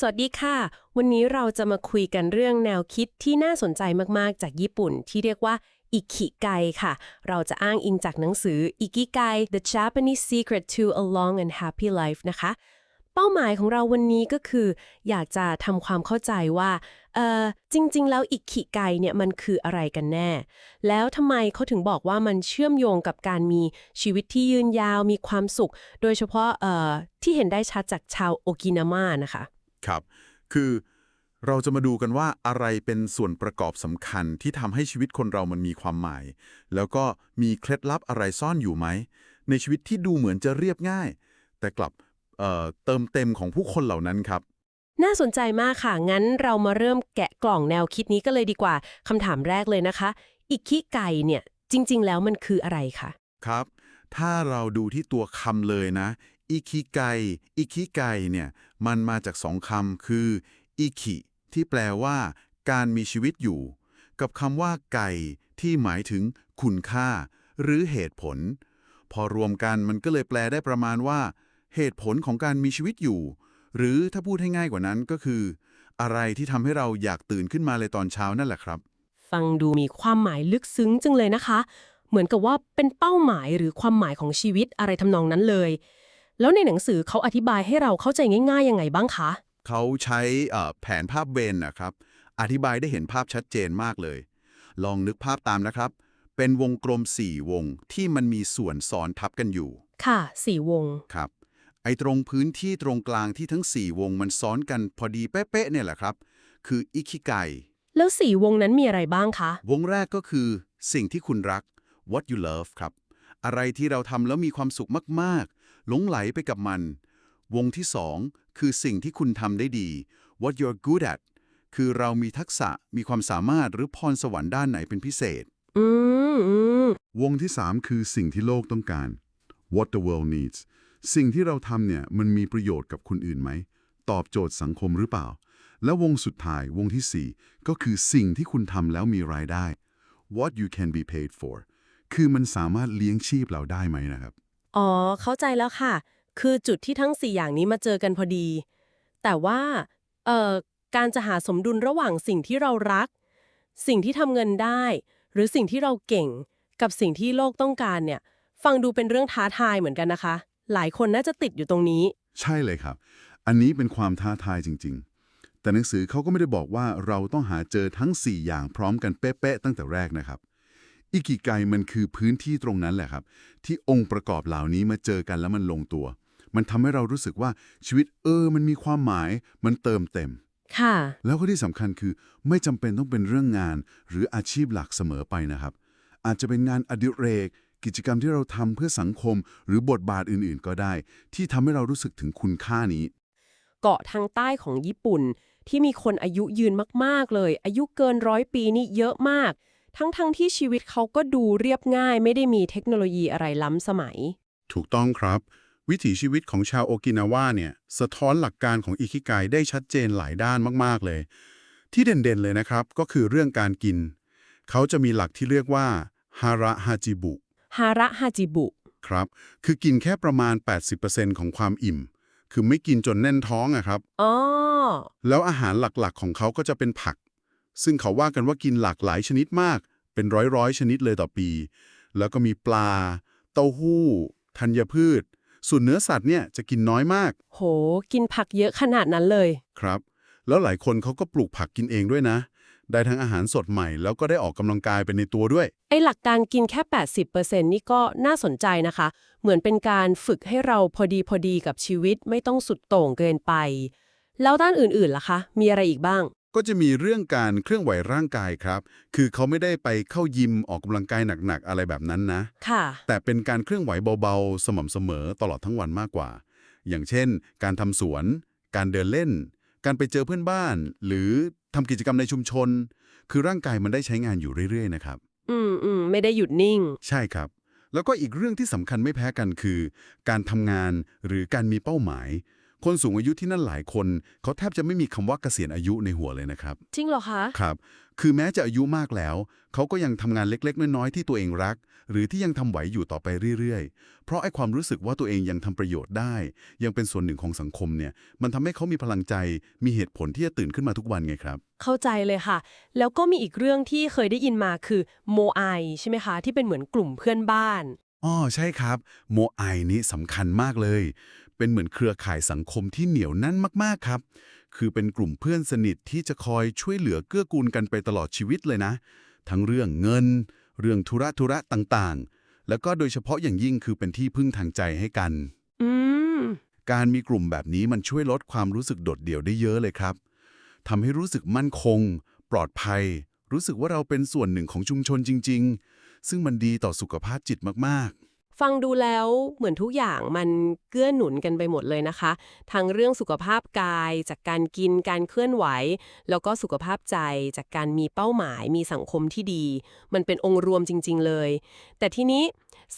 สวัสดีค่ะ วันนี้เราจะมาคุยกันเรื่องแนวคิดที่น่าสนใจมาก ๆ จากญี่ปุ่นที่เรียกว่าอิคิไกค่ะ เราจะอ้างอิงจากหนังสืออิกิไก The Japanese Secret to a Long and Happy Life นะคะ เป้าหมายของเราวันนี้ก็คือ อยากจะทำความเข้าใจว่าเอ่อจริง ๆ แล้วอิคิไกเนี่ยมันคืออะไรกันแน่ แล้วทำไมเขาถึงบอกว่ามันเชื่อมโยงกับการมีชีวิตที่ยืนยาวมีความสุข โดยเฉพาะเอ่อที่เห็นได้ชัดจากชาวโอกินาม่านะคะ ครับ คือเราจะมาดูกันว่าอะไรเป็นส่วนประกอบสำคัญที่ทำให้ชีวิตคนเรามันมีความหมาย แล้วก็มีเคล็ดลับอะไรซ่อนอยู่ไหม ในชีวิตที่ดูเหมือนจะเรียบง่าย แต่กลับเอ่อเติมเต็มของผู้คนเหล่านั้นครับ น่าสนใจมากค่ะ งั้นเรามาเริ่มแกะกล่องแนวคิดนี้กันเลยดีกว่าคำถามแรกเลยนะคะ อิคิไกเนี่ยจริง ๆ แล้วมันคืออะไรคะครับ ถ้าเราดูที่ตัวคำเลยนะ อิคิไกอิคิไกเนี่ยมันมาจากสองคำคืออิคิที่แปลว่า การมีชีวิตอยู่ กับคำว่า ไกที่หมายถึง คุณค่า หรือเหตุผล พอรวมกันมันก็เลยแปลได้ประมาณว่า เหตุผลของการมีชีวิตอยู่ หรือถ้าพูดให้ง่ายกว่านั้นก็คือ อะไรที่ทำให้เราอยากตื่นขึ้นมาเลยตอนเช้านั่นแหละครับ ฟังดูมีความหมายลึกซึ้งจังเลยนะคะ เหมือนกับว่าเป็นเป้าหมายหรือความหมายของชีวิตอะไรทำนองนั้นเลย แล้วในหนังสือเขาอธิบายให้เราเข้าใจง่ายๆยังไงบ้างคะ เขาใช้เอ่อแผนภาพเวนนะครับ อธิบายได้เห็นภาพชัดเจนมากเลย ลองนึกภาพตามนะครับ เป็นวงกลม 4 วงที่มันมีส่วนซ้อนทับกันอยู่ค่ะสี่วง ครับ ไอ้ตรงพื้นที่ตรงกลางที่ทั้ง 4 วงมันซ้อนกันพอดีเป๊ะๆเนี่ยแหละครับ คืออิคิไก แล้วสี่วงนั้นมีอะไรบ้างคะ วงแรกก็คือสิ่งที่คุณรัก what you love ครับ อะไรที่เราทำแล้วมีความสุขมากๆ หลงไหลไปกับมัน วงที่สองคือสิ่งที่คุณทำได้ดี what you're good at คือเรามีทักษะมีความสามารถหรือพรสวรรค์ด้านไหนเป็นพิเศษอืมอืมวงที่3คือสิ่งที่โลกต้องการ what the world needs สิ่งที่เราทำเนี่ยมันมีประโยชน์กับคนอื่นไหม ตอบโจทย์สังคมหรือเปล่า และวงสุดท้ายวงทีสี่4 ก็คือสิ่งที่คุณทำแล้วมีรายได้ what you can be paid for คือมันสามารถเลี้ยงชีพเราได้ไหมนะครับ อ๋อ เข้าใจแล้วค่ะ คือจุดที่ทั้ง 4 อย่างนี้มาเจอกันพอดี แต่ว่า เอ่อ การจะหาสมดุลระหว่างสิ่งที่เรารัก สิ่งที่ทำเงินได้ หรือสิ่งที่เราเก่ง กับสิ่งที่โลกต้องการเนี่ย ฟังดูเป็นเรื่องท้าทายเหมือนกันนะคะ หลายคนน่าจะติดอยู่ตรงนี้ ใช่เลยครับ อันนี้เป็นความท้าทายจริง ๆ แต่หนังสือเขาก็ไม่ได้บอกว่าเราต้องหาเจอทั้ง 4 อย่างพร้อมกันเป๊ะๆตั้งแต่แรกนะครับ อิกิไกมันคือพื้นที่ตรงนั้นแหละครับ ที่องค์ประกอบเหล่านี้มาเจอกันแล้วมันลงตัว มันทำให้เรารู้สึกว่าชีวิตเออ มันมีความหมาย มันเติมเต็ม ค่ะ แล้วก็ที่สำคัญคือไม่จำเป็นต้องเป็นเรื่องงาน หรืออาชีพหลักเสมอไปนะครับ อาจจะเป็นงานอดิเรก กิจกรรมที่เราทำเพื่อสังคม หรือบทบาทอื่นๆ ก็ได้ ที่ทำให้เรารู้สึกถึงคุณค่านี้ เกาะทางใต้ของญี่ปุ่นที่มีคนอายุยืนมาก ๆ เลย อายุเกินร้อยปีนี่เยอะมาก ทั้งๆทที่ชีวิตเขาก็ดูเรียบง่าย ไม่ได้มีเทคโนโลยีอะไรล้ำสมัย ถูกต้องครับ วิถีชีวิตของชาวโอกินาวาเนี่ย สะท้อนหลักการของอิคิไกได้ชัดเจนหลายด้านมากๆเลย ที่เด่นๆเลยนะครับ ก็คือเรื่องการกิน เขาจะมีหลักที่เรียกว่าฮาระฮาจิบุฮาระฮาจิบุครับ คือกินแค่ประมาณ 80%ของความอิ่ม คือไม่กินจนแน่นท้องอะครับ อ๋อ แล้วอาหารหลักๆของเขาก็จะเป็นผัก ซึ่งเขาว่ากันว่ากินหลากหลายชนิดมาก เป็นร้อยๆ ชนิดเลยต่อปี แล้วก็มีปลา เต้าหู้ ธัญพืช ส่วนเนื้อสัตว์เนี่ยจะกินน้อยมาก โห กินผักเยอะขนาดนั้นเลย ครับ แล้วหลายคนเขาก็ปลูกผักกินเองด้วยนะ ได้ทั้งอาหารสดใหม่ แล้วก็ได้ออกกำลังกายไปในตัวด้วย ไอหลักการกินแค่ 80%นี่ก็น่าสนใจนะคะ เหมือนเป็นการฝึกให้เราพอดีพอดีกับชีวิตไม่ต้องสุดโต่งเกินไป แล้วด้านอื่นๆล่ะคะ มีอะไรอีกบ้าง ก็จะมีเรื่องการเคลื่อนไหวร่างกายครับ คือเขาไม่ได้ไปเข้ายิมออกกำลังกายหนักๆ อะไรแบบนั้นนะ ค่ะ แต่เป็นการเคลื่อนไหวเบาๆ สม่ำเสมอตลอดทั้งวันมากกว่า อย่างเช่น การทำสวน การเดินเล่น การไปเจอเพื่อนบ้าน หรือทำกิจกรรมในชุมชน คือร่างกายมันได้ใช้งานอยู่เรื่อยๆ นะครับ อืมอืมไม่ได้หยุดนิ่ง ใช่ครับ แล้วก็อีกเรื่องที่สำคัญไม่แพ้กันคือ การทำงานหรือการมีเป้าหมาย คนสูงอายุที่นั่นหลายคน เขาแทบจะไม่มีคำว่าเกษียณอายุในหัวเลยนะครับ จริงเหรอคะครับคือแม้จะอายุมากแล้ว เขาก็ยังทำงานเล็กๆ น้อยๆที่ตัวเองรัก หรือที่ยังทำไหวอยู่ต่อไปเรื่อยๆ เพราะไอ้ความรู้สึกว่าตัวเองยังทำประโยชน์ได้ ยังเป็นส่วนหนึ่งของสังคมเนี่ยมันทำให้เขามีพลังใจ มีเหตุผลที่จะตื่นขึ้นมาทุกวันไงครับ เข้าใจเลยค่ะ แล้วก็มีอีกเรื่องที่เคยได้ยินมาคือโมไอใช่ไหมคะที่เป็นเหมือนกลุ่มเพื่อนบ้าน อ๋อใช่ครับ โมไอนี้สำคัญมากเลย เป็นเหมือนเครือข่ายสังคมที่เหนียวแน่นมากๆครับ คือเป็นกลุ่มเพื่อนสนิทที่จะคอยช่วยเหลือเกื้อกูลกันไปตลอดชีวิตเลยนะ ทั้งเรื่องเงิน เรื่องธุระธุระต่างๆ แล้วก็โดยเฉพาะอย่างยิ่งคือเป็นที่พึ่งทางใจให้กัน อืม การมีกลุ่มแบบนี้มันช่วยลดความรู้สึกโดดเดี่ยวได้เยอะเลยครับทำให้รู้สึกมั่นคง ปลอดภัย รู้สึกว่าเราเป็นส่วนหนึ่งของชุมชนจริง ๆ ซึ่งมันดีต่อสุขภาพจิตมากๆ ฟังดูแล้วเหมือนทุกอย่างมันเกื้อหนุนกันไปหมดเลยนะคะ ทั้งเรื่องสุขภาพกายจากการกินการเคลื่อนไหว แล้วก็สุขภาพใจจากการมีเป้าหมาย มีสังคมที่ดี มันเป็นองค์รวมจริง ๆ เลย แต่ทีนี้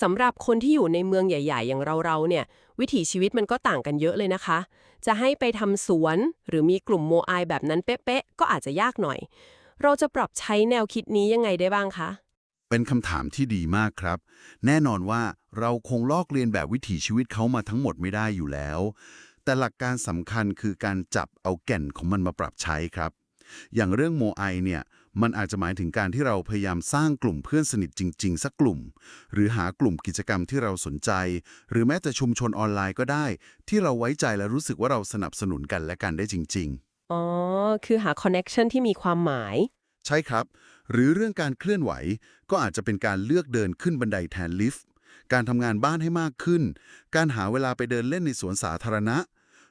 สำหรับคนที่อยู่ในเมืองใหญ่ ๆ อย่างเราๆเนี่ย วิถีชีวิตมันก็ต่างกันเยอะเลยนะคะ จะให้ไปทำสวนหรือมีกลุ่มโมไอแบบนั้นเป๊ะๆก็อาจจะยากหน่อย เราจะปรับใช้แนวคิดนี้ยังไงได้บ้างคะ เป็นคำถามที่ดีมากครับ แน่นอนว่าเราคงลอกเรียนแบบวิถีชีวิตเขามาทั้งหมดไม่ได้อยู่แล้ว แต่หลักการสำคัญคือการจับเอาแก่นของมันมาปรับใช้ครับ อย่างเรื่องโมไอเนี่ยมันอาจจะหมายถึงการที่เราพยายามสร้างกลุ่มเพื่อนสนิทจริง ๆ สักกลุ่ม หรือหากลุ่มกิจกรรมที่เราสนใจ หรือแม้แต่ชุมชนออนไลน์ก็ได้ ที่เราไว้ใจและรู้สึกว่าเราสนับสนุนกันและกันได้จริง ๆ อ๋อ คือหาคอนเน็ชันที่มีความหมาย ใช่ครับ หรือเรื่องการเคลื่อนไหว ก็อาจจะเป็นการเลือกเดินขึ้นบันไดแทนลิฟต์ การทำงานบ้านให้มากขึ้น การหาเวลาไปเดินเล่นในสวนสาธารณะ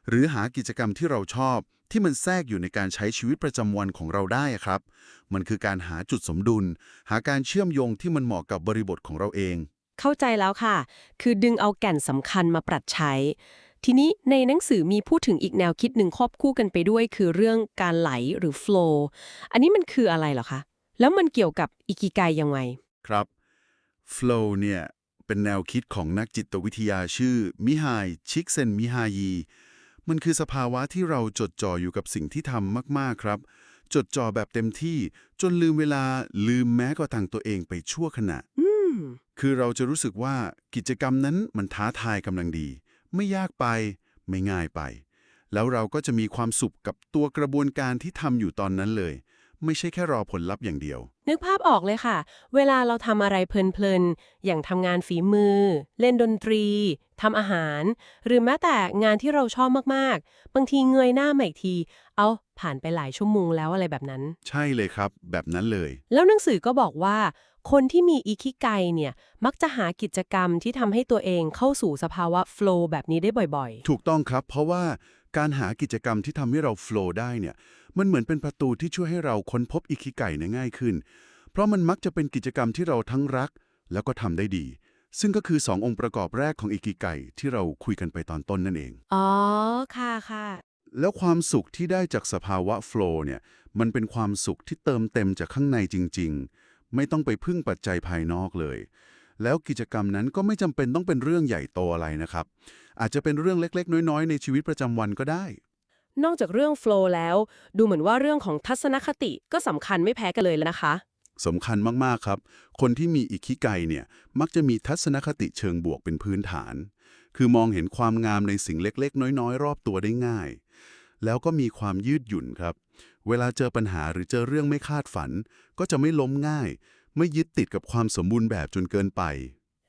หรือหากิจกรรมที่เราชอบ ที่มันแทรกอยู่ในการใช้ชีวิตประจำวันของเราได้อะครับ มันคือการหาจุดสมดุล หาการเชื่อมโยงที่มันเหมาะกับบริบทของเราเอง เข้าใจแล้วค่ะ คือดึงเอาแก่นสำคัญมาปรับใช้ ทีนี้ในหนังสือมีพูดถึงอีกแนวคิดหนึ่งควบคู่กันไปด้วย คือเรื่องการไหลหรือ flow อันนี้มันคืออะไรเหรอคะ แล้วมันเกี่ยวกับอิกิไกยังไง ครับ flow เนี่ยเป็นแนวคิดของนักจิตวิทยาชื่อมิฮายชิกเซนมิฮายีมันคือสภาวะที่เราจดจ่ออยู่กับสิ่งที่ทำมาก ๆ ครับ จดจ่อแบบเต็มที่จนลืมเวลาลืมแม้กระทั่งตัวเองไปชั่วขณะอืมคือเราจะรู้สึกว่ากิจกรรมนั้นมันท้าทายกำลังดี ไม่ยากไป ไม่ง่ายไป แล้วเราก็จะมีความสุขกับตัวกระบวนการที่ทำอยู่ตอนนั้นเลย ไม่ใช่แค่รอผลลัพธ์อย่างเดียว นึกภาพออกเลยค่ะ เวลาเราทำอะไรเพลินๆ อย่างทำงานฝีมือ เล่นดนตรี ทำอาหาร หรือแม้แต่งานที่เราชอบมากๆ บางทีเงยหน้ามาอีกที เอาผ่านไปหลายชั่วโมงแล้วอะไรแบบนั้น ใช่เลยครับ แบบนั้นเลย แล้วหนังสือก็บอกว่า คนที่มีอิคิไกเนี่ย มักจะหากิจกรรมที่ทำให้ตัวเองเข้าสู่สภาวะโฟล์แบบนี้ได้บ่อยถูกต้องครับ เพราะว่าการหากิจกรรมที่ทำให้เราโฟลว์ได้เนี่ย มันเหมือนเป็นประตูที่ช่วยให้เราค้นพบอิคิไก่เนี่ยง่ายขึ้น เพราะมันมักจะเป็นกิจกรรมที่เราทั้งรัก แล้วก็ทำได้ดี ซึ่งก็คือ 2 องค์ประกอบแรกของอิคิไก่ที่เราคุยกันไปตอนต้นนั่นเองๆอ๋อ ค่ะค่ะ แล้วความสุขที่ได้จากสภาวะโฟลว์เนี่ย มันเป็นความสุขที่เติมเต็มจากข้างในจริง ๆ ไม่ต้องไปพึ่งปัจจัยภายนอกเลย แล้วกิจกรรมนั้นก็ไม่จำเป็นต้องเป็นเรื่องใหญ่โตอะไรนะครับ อาจจะเป็นเรื่องเล็กๆ น้อยๆ ในชีวิตประจำวันก็ได้ นอกจากเรื่องโฟล์แล้ว ดูเหมือนว่าเรื่องของทัศนคติก็สำคัญไม่แพ้กันเลยแล้วนะคะ สำคัญมากๆครับ คนที่มีอิคิไกเนี่ยมักจะมีทัศนคติเชิงบวกเป็นพื้นฐาน คือมองเห็นความงามในสิ่งเล็กๆ น้อยๆ รอบตัวได้ง่าย แล้วก็มีความยืดหยุ่นครับ เวลาเจอปัญหาหรือเจอเรื่องไม่คาดฝัน ก็จะไม่ล้มง่าย ไม่ยึดติดกับความสมบูรณ์แบบจนเกินไป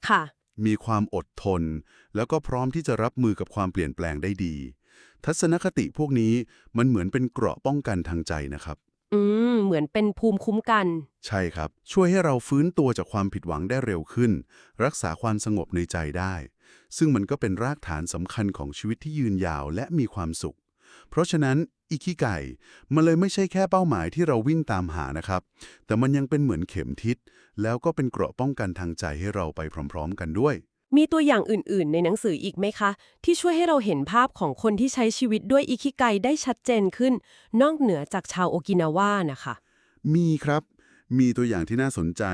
ค่ะ มีความอดทน แล้วก็พร้อมที่จะรับมือกับความเปลี่ยนแปลงได้ดี ทัศนคติพวกนี้มันเหมือนเป็นเกราะป้องกันทางใจนะครับ อืม เหมือนเป็นภูมิคุ้มกัน ใช่ครับ ช่วยให้เราฟื้นตัวจากความผิดหวังได้เร็วขึ้น รักษาความสงบในใจได้ ซึ่งมันก็เป็นรากฐานสำคัญของชีวิตที่ยืนยาวและมีความสุข เพราะฉะนั้นอิคิไก่มันเลยไม่ใช่แค่เป้าหมายที่เราวิ่งตามหานะครับ แต่มันยังเป็นเหมือนเข็มทิศแล้วก็เป็นเกราะป้องกันทางใจให้เราไปพร้อม ๆ กันด้วย มีตัวอย่างอื่นๆ ในหนังสืออีกไหมคะ ที่ช่วยให้เราเห็นภาพของคนที่ใช้ชีวิตด้วยอิคิไกได้ชัดเจนขึ้น นอกเหนือจากชาวโอกินาวานะคะ มีครับ มีตัวอย่างที่น่าสนใจ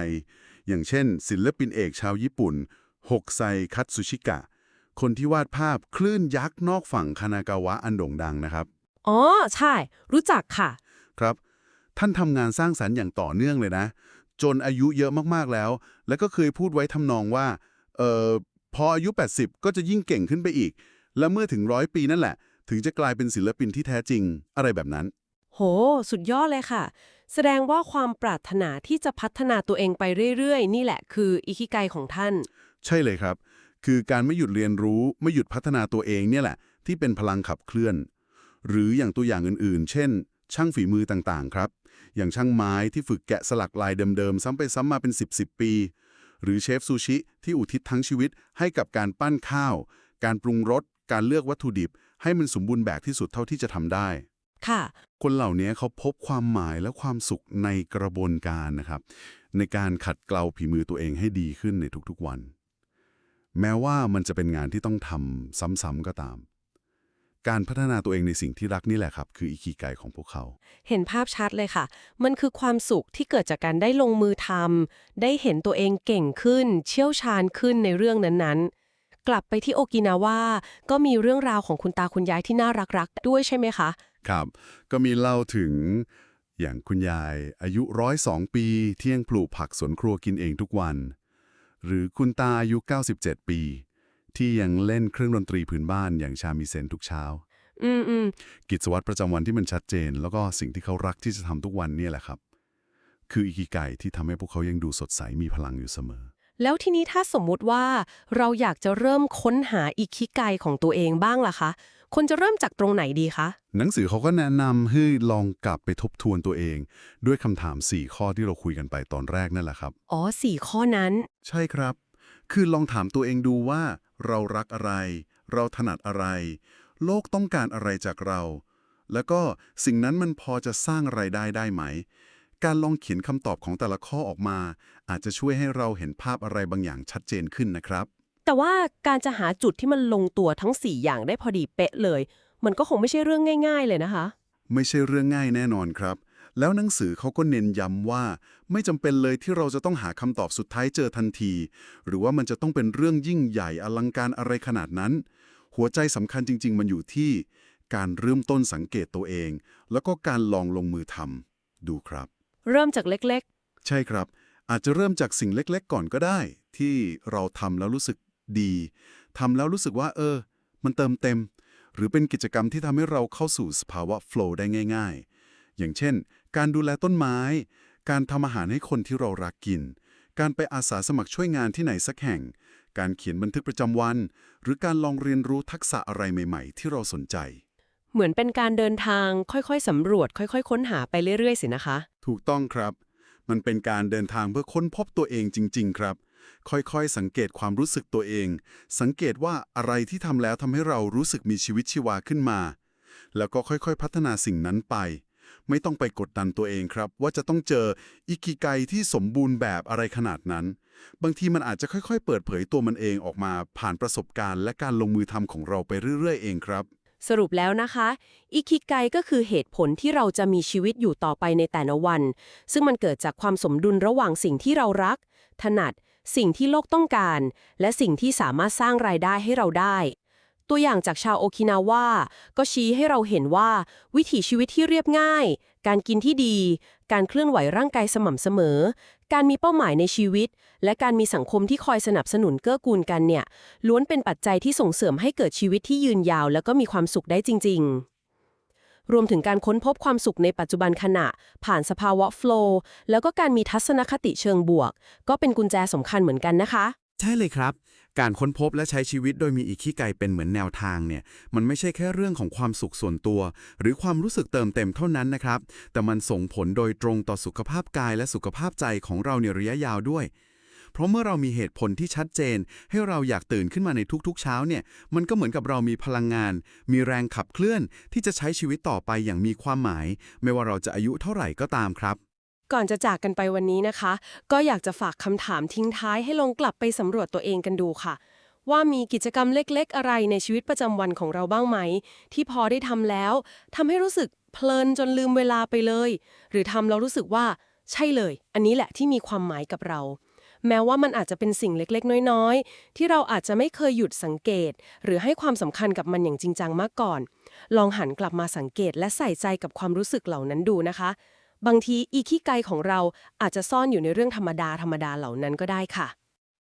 อย่างเช่น ศิลปินเอกชาวญี่ปุ่นฮกไซคัตสุชิกะ คนที่วาดภาพคลื่นยักษ์นอกฝั่งคานากาวะอันโด่งดังนะครับ อ๋อ ใช่ รู้จักค่ะ ครับ ท่านทำงานสร้างสรรค์อย่างต่อเนื่องเลยนะ จนอายุเยอะมากๆแล้ว แล้วก็เคยพูดไว้ทำนองว่า เอ่อ พออายุ 80 ก็จะยิ่งเก่งขึ้นไปอีก และเมื่อถึงร้อยปีนั่นแหละ ถึงจะกลายเป็นศิลปินที่แท้จริง อะไรแบบนั้น โห สุดยอดเลยค่ะ แสดงว่าความปรารถนาที่จะพัฒนาตัวเองไปเรื่อยๆ นี่แหละคืออิคิไกของท่าน ใช่เลยครับ คือการไม่หยุดเรียนรู้ไม่หยุดพัฒนาตัวเองเนี่ยแหละ ที่เป็นพลังขับเคลื่อน หรืออย่างตัวอย่างอื่นๆ เช่น ช่างฝีมือต่างๆ ครับ อย่างช่างไม้ที่ฝึกแกะสลักลายเดิมๆ ซ้ำไปซ้ำมาเป็น 10 10ปี หรือเชฟซูชิที่อุทิศทั้งชีวิตให้กับการปั้นข้าว การปรุงรส การเลือกวัตถุดิบ ให้มันสมบูรณ์แบบที่สุดเท่าที่จะทำได้ ค่ะ คนเหล่านี้เขาพบความหมายและความสุขในกระบวนการนะครับ ในการขัดเกลาฝีมือตัวเองให้ดีขึ้นในทุกๆวัน แม้ว่ามันจะเป็นงานที่ต้องทำซ้ำๆก็ตาม การพัฒนาตัวเองในสิ่งที่รักนี่แหละครับ คืออิคิไกของพวกเขา เห็นภาพชัดเลยค่ะ มันคือความสุขที่เกิดจากการได้ลงมือทำได้เห็นตัวเองเก่งขึ้น เชี่ยวชาญขึ้นในเรื่องนั้นๆ กลับไปที่โอกินาว่าก็มีเรื่องราวของคุณตาคุณยายที่น่ารักๆ ด้วยใช่ไหมคะ ครับ ก็มีเล่าถึงอย่างคุณยายอายุร้อยสองปี เที่ยงปลูกผักสวนครัวกินเองทุกวัน หรือคุณตาอายุ 97 ปี ที่ยังเล่นเครื่องดนตรีพื้นบ้านอย่างชามิเซนทุกเช้า อืมอืมกิจวัตรประจำวันที่มันชัดเจน แล้วก็สิ่งที่เขารักที่จะทำทุกวันเนี่ยแหละครับ คืออิกิไกที่ทำให้พวกเขายังดูสดใสมีพลังอยู่เสมอ แล้วทีนี้ถ้าสมมุติว่าเราอยากจะเริ่มค้นหาอิคิไกของตัวเองบ้างล่ะคะควรจะเริ่มจากตรงไหนดีคะ หนังสือเขาก็แนะนำให้ลองกลับไปทบทวนตัวเอง ด้วยคำถาม 4 ข้อที่เราคุยกันไปตอนแรกนั่นแหละครับ อ๋อสี่ข้อนั้น ใช่ครับ คือลองถามตัวเองดูว่า เรารักอะไร เราถนัดอะไร โลกต้องการอะไรจากเรา แล้วก็สิ่งนั้นมันพอจะสร้างไรายได้ได้ไหม การลองเขียนคำตอบของแต่ละข้อออกมา อาจจะช่วยให้เราเห็นภาพอะไรบางอย่างชัดเจนขึ้นนะครับ แต่ว่าการจะหาจุดที่มันลงตัวทั้ง 4 อย่างได้พอดีเป๊ะเลย มันก็คงไม่ใช่เรื่องง่าย ๆ เลยนะคะ ไม่ใช่เรื่องง่ายแน่นอนครับ แล้วหนังสือเขาก็เน้นย้ำว่า ไม่จำเป็นเลยที่เราจะต้องหาคำตอบสุดท้ายเจอทันที หรือว่ามันจะต้องเป็นเรื่องยิ่งใหญ่อลังการอะไรขนาดนั้น หัวใจสำคัญจริง ๆ มันอยู่ที่ การเริ่มต้นสังเกตตัวเอง แล้วก็การลองลงมือทำดูครับ เริ่มจากเล็กใช่ครับ อาจจะเริ่มจากสิ่งเล็ก ๆ ก่อนก็ได้ ที่เราทำแล้วรู้สึกดีทำแล้วรู้สึกว่า เออ มันเติมเต็ม หรือเป็นกิจกรรมที่ทำให้เราเข้าสู่สภาวะโฟล์ได้ง่าย ๆ อย่างเช่น การดูแลต้นไม้ การทำอาหารให้คนที่เรารักกิน การไปอาสาสมัครช่วยงานที่ไหนสักแห่ง การเขียนบันทึกประจำวัน หรือการลองเรียนรู้ทักษะอะไรใหม่ ๆ ที่เราสนใจๆเหมือนเป็นการเดินทางค่อยๆสำรวจ ค่อย ๆ ค้นหาไปเรื่อยๆสินะคะ ถูกต้องครับ มันเป็นการเดินทางเพื่อค้นพบตัวเองจริง ๆ ครับ ค่อยๆ สังเกตความรู้สึกตัวเอง สังเกตว่าอะไรที่ทำแล้วทำให้เรารู้สึกมีชีวิตชีวาขึ้นมา แล้วก็ค่อยๆ พัฒนาสิ่งนั้นไป ไม่ต้องไปกดดันตัวเองครับ ว่าจะต้องเจออิกิไกที่สมบูรณ์แบบอะไรขนาดนั้น บางทีมันอาจจะค่อยๆ เปิดเผยตัวมันเองออกมาผ่านประสบการณ์ และการลงมือทำของเราไปเรื่อยๆ เองครับ สรุปแล้วนะคะ อิคิไกก็คือเหตุผลที่เราจะมีชีวิตอยู่ต่อไปในแต่ละวัน ซึ่งมันเกิดจากความสมดุลระหว่างสิ่งที่เรารัก ถนัด สิ่งที่โลกต้องการ และสิ่งที่สามารถสร้างรายได้ให้เราได้ ตัวอย่างจากชาวโอกินาว่าก็ชี้ให้เราเห็นว่า วิถีชีวิตที่เรียบง่าย การกินที่ดี การเคลื่อนไหวร่างกายสม่ำเสมอ การมีเป้าหมายในชีวิต และการมีสังคมที่คอยสนับสนุนเกื้อกูลกันเนี่ย ล้วนเป็นปัจจัยที่ส่งเสริมให้เกิดชีวิตที่ยืนยาว แล้วก็มีความสุขได้จริง ๆรวมถึงการค้นพบความสุขในปัจจุบันขณะ ผ่านสภาวะโฟล์แล้วก็การมีทัศนคติเชิงบวก ก็เป็นกุญแจสำคัญเหมือนกันนะคะ ใช่เลยครับ การค้นพบและใช้ชีวิตโดยมีอิคิไกเป็นเหมือนแนวทางเนี่ย มันไม่ใช่แค่เรื่องของความสุขส่วนตัว หรือความรู้สึกเติมเต็มเท่านั้นนะครับ แต่มันส่งผลโดยตรงต่อสุขภาพกายและสุขภาพใจของเราในระยะยาวด้วย เพราะเมื่อเรามีเหตุผลที่ชัดเจน ให้เราอยากตื่นขึ้นมาในทุกๆ เช้าเนี่ย มันก็เหมือนกับเรามีพลังงาน มีแรงขับเคลื่อนที่จะใช้ชีวิตต่อไปอย่างมีความหมาย ไม่ว่าเราจะอายุเท่าไหร่ก็ตามครับ ก่อนจะจากกันไปวันนี้นะคะ ก็อยากจะฝากคำถามทิ้งท้ายให้ลงกลับไปสำรวจตัวเองกันดูค่ะ ว่ามีกิจกรรมเล็กๆ อะไรในชีวิตประจำวันของเราบ้างไหม ที่พอได้ทำแล้วทำให้รู้สึกเพลินจนลืมเวลาไปเลย หรือทำแล้วรู้สึกว่า ใช่เลย อันนี้แหละที่มีความหมายกับเรา แม้ว่ามันอาจจะเป็นสิ่งเล็กๆ น้อยๆ ที่เราอาจจะไม่เคยหยุดสังเกต หรือให้ความสำคัญกับมันอย่างจริงจังมาก่อน ลองหันกลับมาสังเกตและใส่ใจกับความรู้สึกเหล่านั้นดูนะคะ บางทีอีขี้ไกของเราอาจจะซ่อนอยู่ในเรื่องธรรมดาธรรมดาเหล่านั้นก็ได้ค่ะ